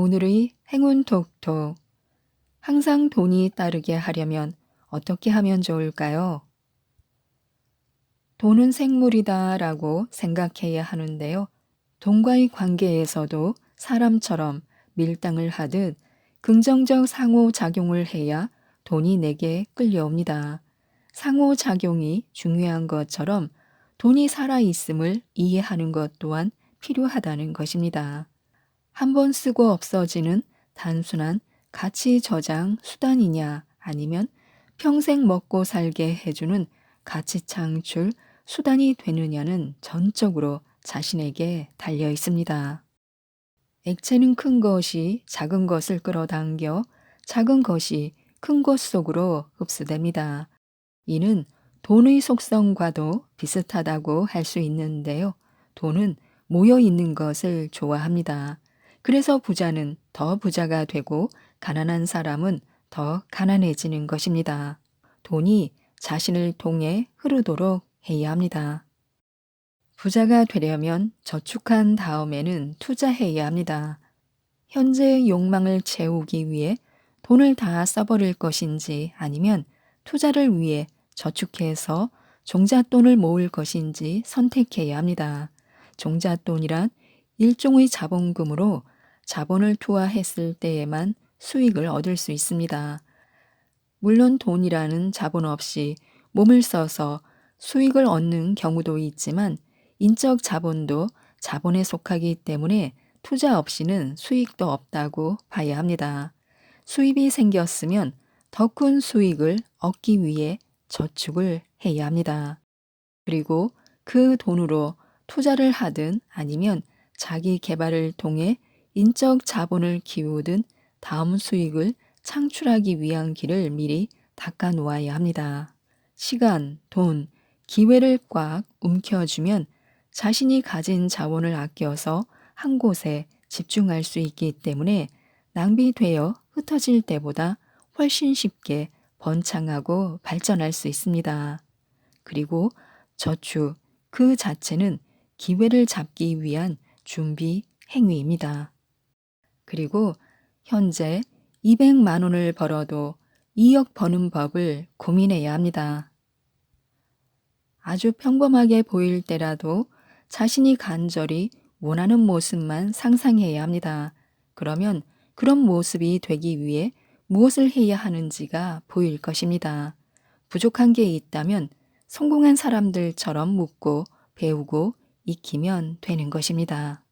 오늘의 행운 톡톡. 항상 돈이 따르게 하려면 어떻게 하면 좋을까요? 돈은 생물이다 라고 생각해야 하는데요. 돈과의 관계에서도 사람처럼 밀당을 하듯 긍정적 상호작용을 해야 돈이 내게 끌려옵니다. 상호작용이 중요한 것처럼 돈이 살아있음을 이해하는 것 또한 필요하다는 것입니다. 한 번 쓰고 없어지는 단순한 가치 저장 수단이냐 아니면 평생 먹고 살게 해주는 가치 창출 수단이 되느냐는 전적으로 자신에게 달려 있습니다. 액체는 큰 것이 작은 것을 끌어당겨 작은 것이 큰 것 속으로 흡수됩니다. 이는 돈의 속성과도 비슷하다고 할 수 있는데요. 돈은 모여 있는 것을 좋아합니다. 그래서 부자는 더 부자가 되고 가난한 사람은 더 가난해지는 것입니다. 돈이 자신을 통해 흐르도록 해야 합니다. 부자가 되려면 저축한 다음에는 투자해야 합니다. 현재의 욕망을 채우기 위해 돈을 다 써버릴 것인지 아니면 투자를 위해 저축해서 종잣돈을 모을 것인지 선택해야 합니다. 종잣돈이란 일종의 자본금으로 자본을 투하했을 때에만 수익을 얻을 수 있습니다. 물론 돈이라는 자본 없이 몸을 써서 수익을 얻는 경우도 있지만 인적 자본도 자본에 속하기 때문에 투자 없이는 수익도 없다고 봐야 합니다. 수입이 생겼으면 더 큰 수익을 얻기 위해 저축을 해야 합니다. 그리고 그 돈으로 투자를 하든 아니면 자기 개발을 통해 인적 자본을 키우든 다음 수익을 창출하기 위한 길을 미리 닦아 놓아야 합니다. 시간, 돈, 기회를 꽉 움켜쥐면 자신이 가진 자원을 아껴서 한 곳에 집중할 수 있기 때문에 낭비되어 흩어질 때보다 훨씬 쉽게 번창하고 발전할 수 있습니다. 그리고 저축 그 자체는 기회를 잡기 위한 준비 행위입니다. 그리고 현재 200만 원을 벌어도 2억 버는 법을 고민해야 합니다. 아주 평범하게 보일 때라도 자신이 간절히 원하는 모습만 상상해야 합니다. 그러면 그런 모습이 되기 위해 무엇을 해야 하는지가 보일 것입니다. 부족한 게 있다면 성공한 사람들처럼 묻고 배우고 익히면 되는 것입니다.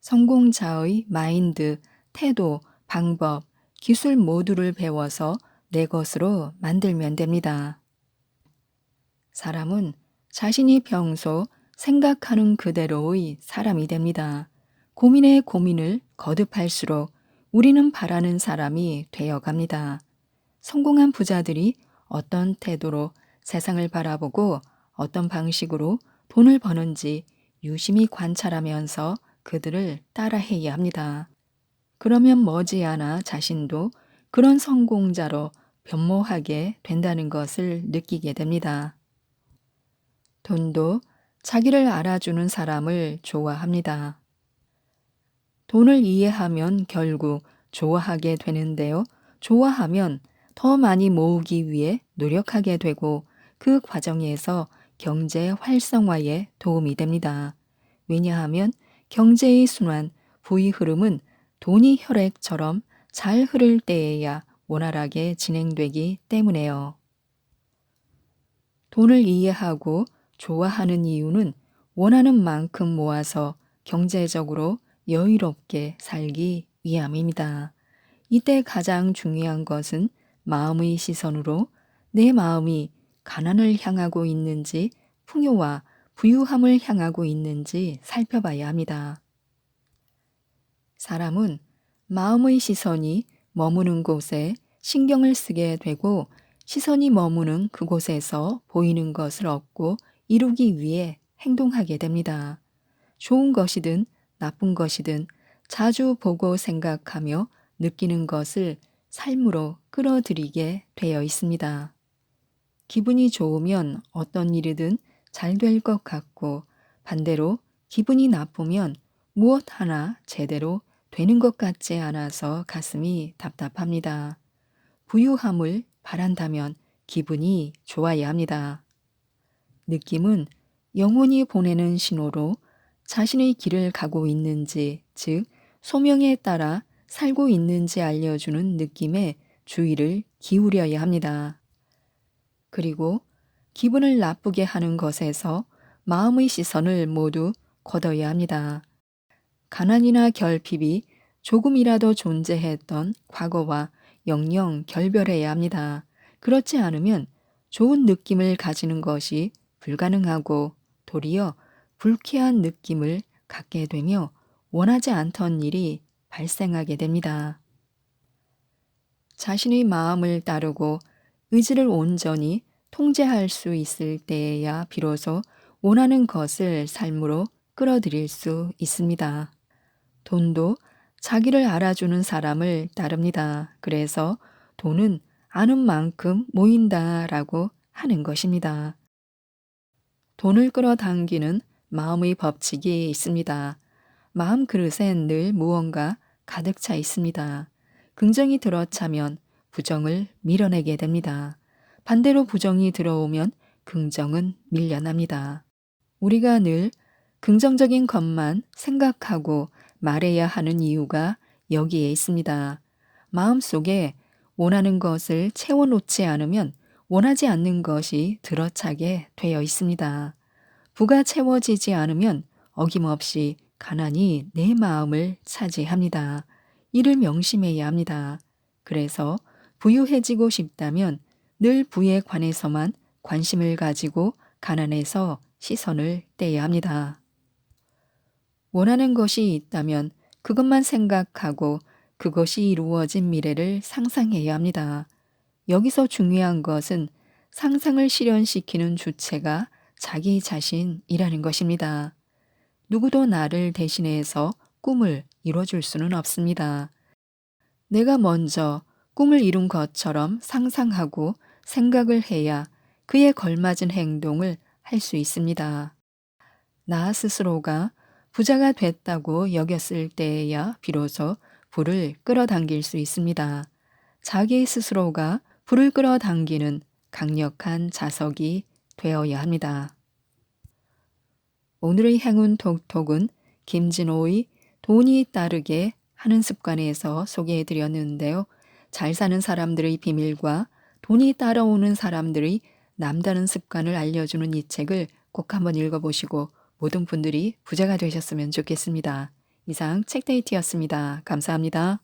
성공자의 마인드, 태도, 방법, 기술 모두를 배워서 내 것으로 만들면 됩니다. 사람은 자신이 평소 생각하는 그대로의 사람이 됩니다. 고민에 고민을 거듭할수록 우리는 바라는 사람이 되어 갑니다. 성공한 부자들이 어떤 태도로 세상을 바라보고 어떤 방식으로 돈을 버는지 유심히 관찰하면서 그들을 따라해야 합니다. 그러면 머지않아 자신도 그런 성공자로 변모하게 된다는 것을 느끼게 됩니다. 돈도 자기를 알아주는 사람을 좋아합니다. 돈을 이해하면 결국 좋아하게 되는데요. 좋아하면 더 많이 모으기 위해 노력하게 되고 그 과정에서 경제 활성화에 도움이 됩니다. 왜냐하면 경제의 순환, 부의 흐름은 돈이 혈액처럼 잘 흐를 때에야 원활하게 진행되기 때문에요. 돈을 이해하고 좋아하는 이유는 원하는 만큼 모아서 경제적으로 여유롭게 살기 위함입니다. 이때 가장 중요한 것은 마음의 시선으로 내 마음이 가난을 향하고 있는지 풍요와 부유함을 향하고 있는지 살펴봐야 합니다. 사람은 마음의 시선이 머무는 곳에 신경을 쓰게 되고 시선이 머무는 그곳에서 보이는 것을 얻고 이루기 위해 행동하게 됩니다. 좋은 것이든 나쁜 것이든 자주 보고 생각하며 느끼는 것을 삶으로 끌어들이게 되어 있습니다. 기분이 좋으면 어떤 일이든 잘 될 것 같고 반대로 기분이 나쁘면 무엇 하나 제대로 되는 것 같지 않아서 가슴이 답답합니다. 부유함을 바란다면 기분이 좋아야 합니다. 느낌은 영혼이 보내는 신호로 자신의 길을 가고 있는지, 즉, 소명에 따라 살고 있는지 알려주는 느낌에 주의를 기울여야 합니다. 그리고 기분을 나쁘게 하는 것에서 마음의 시선을 모두 걷어야 합니다. 가난이나 결핍이 조금이라도 존재했던 과거와 영영 결별해야 합니다. 그렇지 않으면 좋은 느낌을 가지는 것이 불가능하고 도리어 불쾌한 느낌을 갖게 되며 원하지 않던 일이 발생하게 됩니다. 자신의 마음을 따르고 의지를 온전히 통제할 수 있을 때에야 비로소 원하는 것을 삶으로 끌어들일 수 있습니다. 돈도 자기를 알아주는 사람을 따릅니다. 그래서 돈은 아는 만큼 모인다 라고 하는 것입니다. 돈을 끌어당기는 마음의 법칙이 있습니다. 마음 그릇엔 늘 무언가 가득 차 있습니다. 긍정이 들어차면 부정을 밀어내게 됩니다. 반대로 부정이 들어오면 긍정은 밀려납니다. 우리가 늘 긍정적인 것만 생각하고 말해야 하는 이유가 여기에 있습니다. 마음속에 원하는 것을 채워놓지 않으면 원하지 않는 것이 들어차게 되어 있습니다. 부가 채워지지 않으면 어김없이 가난이 내 마음을 차지합니다. 이를 명심해야 합니다. 그래서 부유해지고 싶다면 늘 부에 관해서만 관심을 가지고 가난에서 시선을 떼야 합니다. 원하는 것이 있다면 그것만 생각하고 그것이 이루어진 미래를 상상해야 합니다. 여기서 중요한 것은 상상을 실현시키는 주체가 자기 자신이라는 것입니다. 누구도 나를 대신해서 꿈을 이뤄줄 수는 없습니다. 내가 먼저 꿈을 이룬 것처럼 상상하고 생각을 해야 그에 걸맞은 행동을 할 수 있습니다. 나 스스로가 부자가 됐다고 여겼을 때에야 비로소 불을 끌어당길 수 있습니다. 자기 스스로가 불을 끌어당기는 강력한 자석이 되어야 합니다. 오늘의 행운 톡톡은 김진호의 돈이 따르게 하는 습관에서 소개해 드렸는데요. 잘 사는 사람들의 비밀과 돈이 따라오는 사람들의 남다른 습관을 알려주는 이 책을 꼭 한번 읽어보시고 모든 분들이 부자가 되셨으면 좋겠습니다. 이상 책데이트였습니다. 감사합니다.